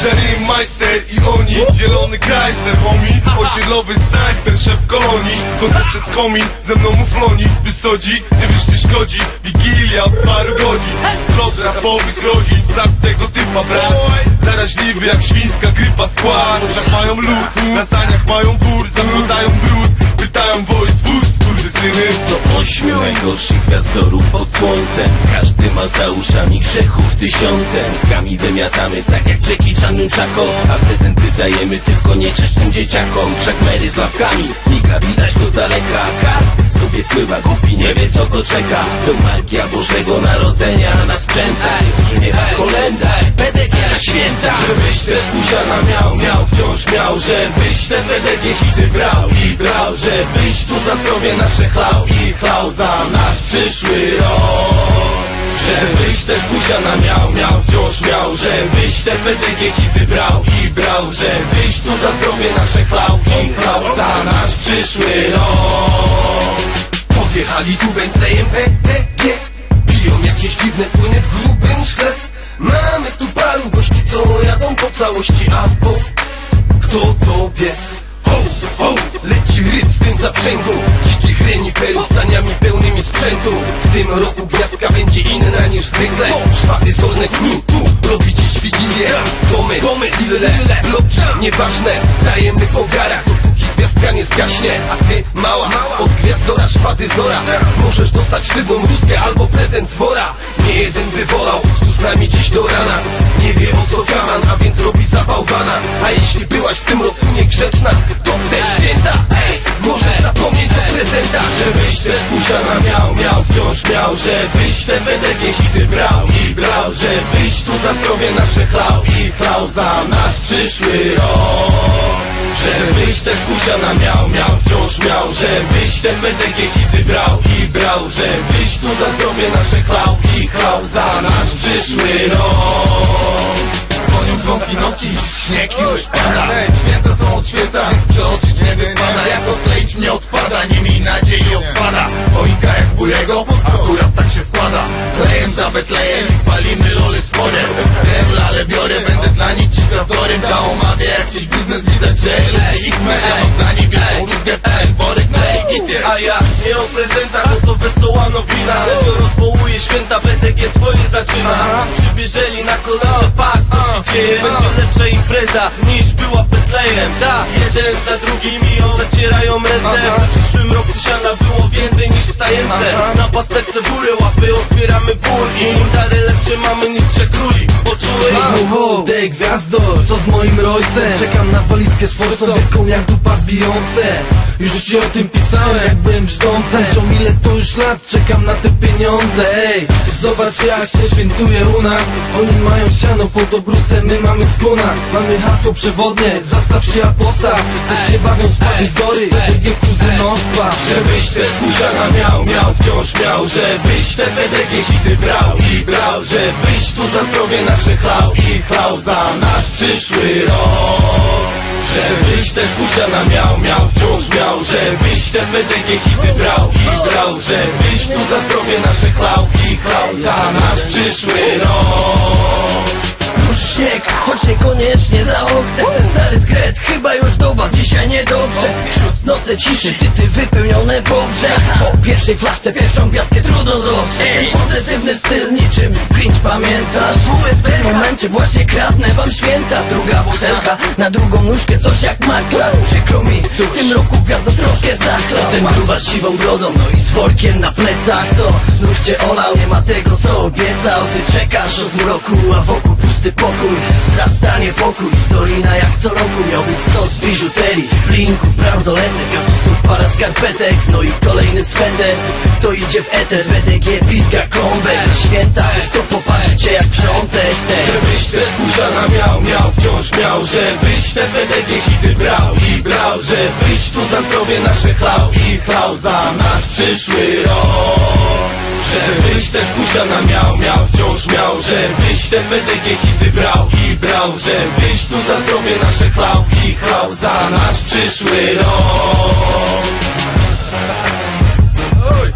Hitler i oni. Zielony Chrysler, homie Osiedlowy snajper, szef kolonii. Chodzę przez komin, ze mną mufloni. Wiesz co dzi? Nie wiesz nie szkodzi. Wigilia od paru godzin Flot rapowych rodzin Sprawdź tego typa, brat. Zaraźliwy jak świńska grypa skład. Oczach mają lód, na saniach mają wór. Zakładają brud, pytają wojsk. Wóz Skurwysyny. To ośmiu najgorszych gwiazdorów pod słońcem. Każdy ma za uszami grzechów tysiące Mózgami wymiatamy tak jak Jackie Chan Nunchako A prezenty dajemy tylko nieczęstym dzieciakom. Mary z łapkami, miga widać go z daleka. Kar sobie pływa głupi, nie wie co go czeka. To magia Bożego Narodzenia na sprzętach. Brzmie jak kolenda, PDG na święta. Żebyś też buziana miał, miał Żebyś te PDG hity brał i brał Żebyś tu za zdrowie nasze chlał i chlał za nasz przyszły rok. Żebyś też buziana miał, miał, wciąż miał Żebyś te PDG hity brał i brał Żebyś tu za zdrowie nasze chlał i chlał za nasz przyszły rok. Podjechali tu Bentleyem PPG Piją jakieś dziwne płyny w grubym szkle. Mamy tu paru gości, co jadą po całości Albo kto to wie Ho, ho, leci ryb z tym zaprzęgu Dzikich reniferów z saniami pełnymi sprzętu. W tym roku gwiazdka będzie inna niż zwykle. Szwaty solne kru, tu robi dziś wigilię Domy, domy, ille, bloki, nieważne. Dajemy po garach, gwiazdka nie zgaśnie A ty, mała, od gwiazdora szwaty zora Możesz dostać sztywną rózgę albo prezent z wora. Nie jeden by wolał z nami dziś do rana. Nie wie o co kaman, a więc robi zabałwana A jeśli byłaś w tym roku niegrzeczna To w te święta, ej, możesz zapomnieć o prezentach. Żebyś też buziana miał, miał, wciąż miał Żebyś te PDG hity brał i brał. Żebyś tu za zdrowie nasze chlał i chlał za nasz przyszły rok Żebyś też buziana miał, miał, wciąż miał. Żebyś te PDG hity brał i brał. Żebyś tu za zdrowie nasze chlał i chlał za nasz przyszły rok. Dzwonią dzwonki noki, śnieg już pada. Święta są od święta, przeoczyć nie wypada. Jak odkleić mnie odpada, nie mi nadziei wesoła nowina Tego odwołuje święta, BTG swoje zaczyna. Przybierzeli na kolana, patrz co się dzieje. Będzie lepsza impreza niż była w Betlejem. Da, jeden za drugim i on zacierają ręce. W przyszłym roku siana było więcej niż w tajemce. Na pasterce w górę łapy otwieramy Wow, Dej gwiazdor, co z moim rojcem? Czekam na walizkę z forsą wielką jak dupa w Beyoncé. Już ci o tym pisałem, jak byłem brzdącem Cią ile to już lat, czekam na te pieniądze. Ej, zobacz jak się świętuje u nas. Oni mają siano pod obrusem, my mamy skona. Mamy hasło przewodnie, zastaw się a postaw Tak się bawią szpady zory, wielkie kuzynostwa. Żebyś też buziana miał, miał, wciąż miał. Żebyś te PDG hity brał i brał. Żebyś tu za zdrowie nasze chlał i chlał za nasz przyszły rok. Żebyś też buziana miał, miał, wciąż miał. Żebyś te PDG hity brał i brał. Żebyś tu za zdrowie nasze chlał i chlał za nasz przyszły rok Śnieg, choć niekoniecznie za oknem. Ten stary skret chyba już do was dzisiaj nie dotrze. Wśród nocy ciszy, tyty wypełnione po brzeg Po pierwszej flaszce pierwszą gwiazdkę trudno dostrzec pozytywny styl niczym cringe pamiętasz? W tym momencie właśnie kradnę wam święta. Druga butelka, na drugą nóżkę coś jak makla. Przykro mi, w tym roku gwiazda troszkę zachlał Ten gruba z siwą brodą, no i z workiem na plecach. Co? Znów cię olał, nie ma tego co obiecał. Ty czekasz o zmroku, a wokół pusty pokój Wzrastanie pokój, dolina jak co roku. Miał być stos biżuterii, linków, bransoletek znów para skarpetek, no i kolejny sweter To idzie w eter, BDG, bliska kąbek. Święta, to popatrzcie jak przątek ten. Żebyś też buziana miał, miał, wciąż miał. Żebyś te PDG hity brał i brał. Żebyś tu za zdrowie nasze chlał i chlał za nasz przyszły rok Żebyś też buziana miał, miał, wciąż miał Żebyś te PDG hity brał i brał Żebyś tu za zdrowie nasze chlał i chlał za nasz przyszły rok. Oj,